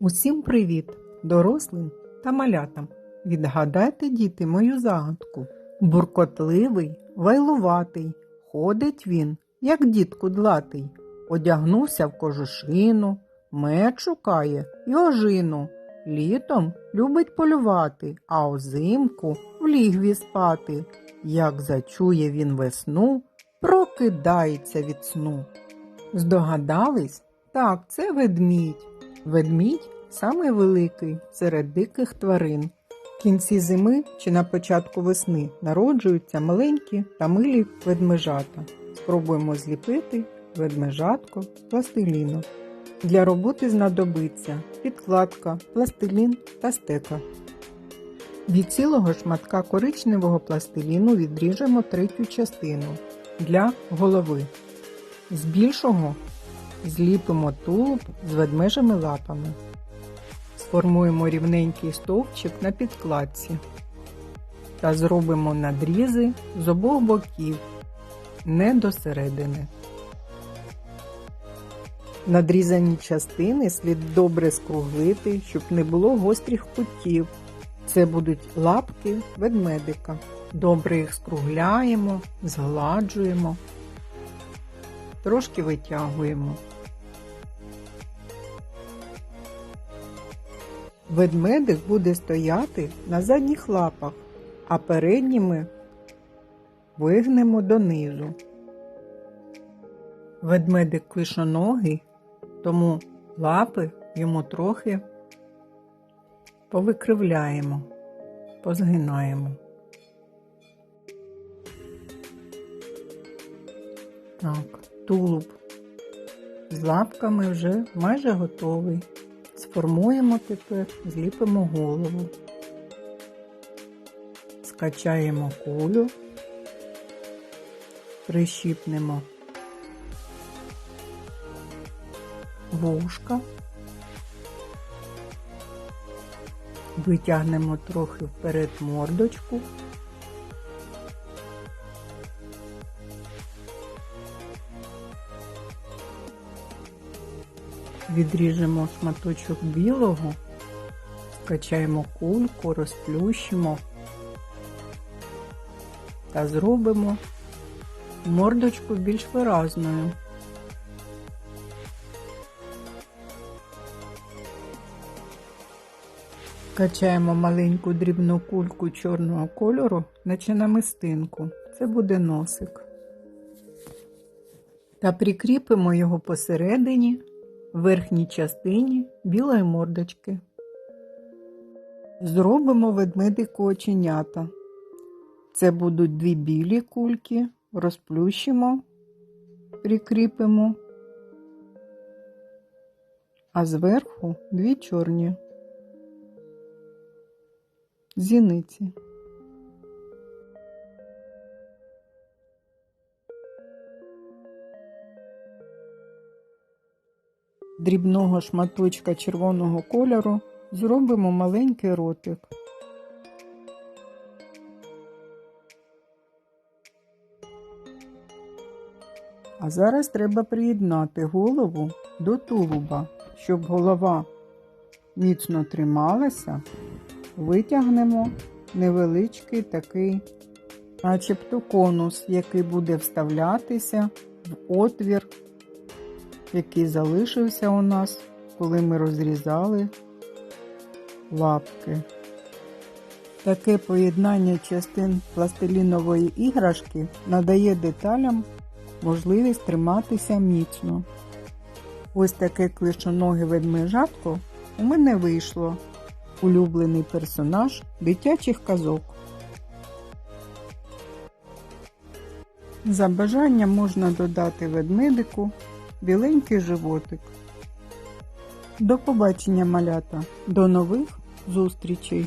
Усім привіт, дорослим та малятам. Відгадайте, діти, мою загадку. Буркотливий, вайлуватий, ходить він, як дід кудлатий, одягнувся в кожушину, меч шукає і ожину. Літом любить полювати, а озимку в лігві спати. Як зачує він весну, прокидається від сну. Здогадались? Так, це ведмідь. Ведмідь самий великий серед диких тварин. В кінці зими чи на початку весни народжуються маленькі та милі ведмежата. Спробуємо зліпити ведмежатко пластиліну. Для роботи знадобиться підкладка, пластилін та стека. Від цілого шматка коричневого пластиліну відріжемо третю частину для голови. З більшого зліпимо тулуб з ведмежими лапами. Сформуємо рівненький стовпчик на підкладці та зробимо надрізи з обох боків, не до середини. Надрізані частини слід добре скруглити, щоб не було гострих кутів. Це будуть лапки ведмедика. Добре їх скругляємо, згладжуємо, трошки витягуємо. Ведмедик буде стояти на задніх лапах, а передніми вигнемо донизу. Ведмедик клишоногий, тому лапи йому трохи повикривляємо, позгинаємо. Так, тулуб з лапками вже майже готовий. Сформуємо тепер, зліпимо голову, скачаємо кулю, прищіпнемо вушка, витягнемо трохи вперед мордочку. Відріжемо шматочок білого, скачаємо кульку, розплющимо та зробимо мордочку більш виразною. Качаємо маленьку дрібну кульку чорного кольору, наче намистинку. Це буде носик. Та прикріпимо його посередині верхній частині білої мордочки. Зробимо ведмедику оченята. Це будуть дві білі кульки, розплющимо, прикріпимо, а зверху дві чорні зіниці. Дрібного шматочка червоного кольору зробимо маленький ротик. А зараз треба приєднати голову до тулуба, щоб голова міцно трималася, витягнемо невеличкий такий, начебто конус, який буде вставлятися в отвір який залишився у нас, коли ми розрізали лапки. Таке поєднання частин пластилінової іграшки надає деталям можливість триматися міцно. Ось таке клишоноге ведмежатко у мене вийшло. Улюблений персонаж дитячих казок. За бажанням можна додати ведмедику біленький животик. До побачення, малята, до нових зустрічей!